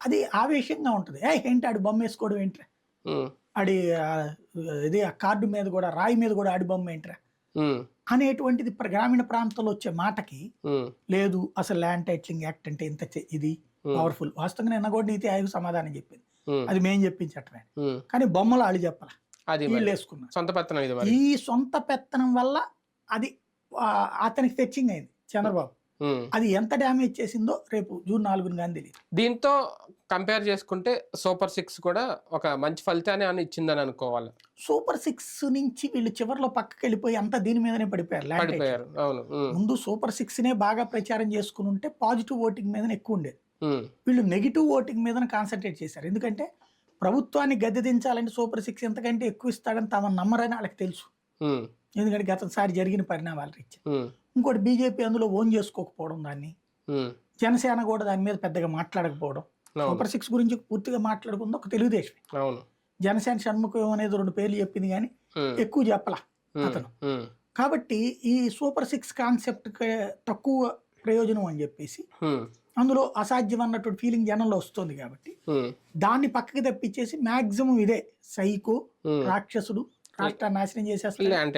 అది ఆవేశంగా ఉంటుంది. ఏ ఏంటి ఆడి బొమ్మ వేసుకోవడం ఏంట్రా? ఆడి ఇది ఆ కార్డు మీద కూడా రాయి మీద కూడా ఆడి బొమ్మ ఏంట్రా? అనేటువంటిది గ్రామీణ ప్రాంతంలో వచ్చే మాటకి లేదు అసలు ల్యాండ్ టైటిలింగ్ యాక్ట్ అంటే ఇంత ఇది పవర్ఫుల్. వాస్తవంగా నిన్న కూడా నీతి ఆయోగ్ సమాధానం చెప్పింది. అది మేం చెప్పించటమే. కానీ బొమ్మలు వాళ్ళు చెప్పాల. వీళ్ళు వేసుకున్నారు. సొంత పెత్తనం ఈ సొంత పెత్తనం వల్ల అది అతనికి ఫెచ్చింగ్ అయింది చంద్రబాబు. అది ఎంత డ్యామేజ్ చేసిందో రేపు జూన్ నాలుగున కానీ తెలియదు దీంతో కంపేర్ చేసుకుంటే సూపర్ సిక్స్ కూడా ఒక మంచి ఫలితాన్ని అని ఇచ్చిందని అనుకోవాలి. సూపర్ సిక్స్ నుంచి వీళ్ళు చివరిలో పక్కకి వెళ్ళిపోయి అంతా దీని మీదనే పడిపోయారు. పడిపోయారు. అవును. ముందు సూపర్ సిక్స్ నే బాగా ప్రచారం చేసుకుని ఉంటే పాజిటివ్ ఓటింగ్ మీద ఎక్కువ ఉండేది. వీళ్ళు నెగిటివ్ ఓటింగ్ మీద కాన్సన్ట్రేట్ చేశారు. ఎందుకంటే ప్రభుత్వాన్ని గద్దె దించాలంటే సూపర్ సిక్స్ ఎంతకంటే ఎక్కువ ఇస్తాడని తమ నమ్మరని వాళ్ళకి తెలుసు. ఎందుకంటే గతసారి జరిగిన పరిణామాల రీత్యా. ఇంకోటి బీజేపీ అందులో ఓన్ చేసుకోకపోవడం దాన్ని. జనసేన కూడా దాని మీద పెద్దగా మాట్లాడకపోవడం. సూపర్ సిక్స్ గురించి పూర్తిగా మాట్లాడుకుంది ఒక తెలుగుదేశం జనసేన షణ్ముఖం అనేది రెండు పేర్లు చెప్పింది కానీ ఎక్కువ చెప్పలా అతను. కాబట్టి ఈ సూపర్ సిక్స్ కాన్సెప్ట్ తక్కువ ప్రయోజనం అని చెప్పేసి అందులో అసాధ్యం అన్నటువంటి ఫీలింగ్ జనంలో వస్తుంది కాబట్టి దాన్ని పక్కకి తప్పించేసి మాక్సిమం ఇదే సైకో. రాక్షసుడు రాష్ట్రాన్ని నాశనం చేసేస్తాడు. ల్యాండ్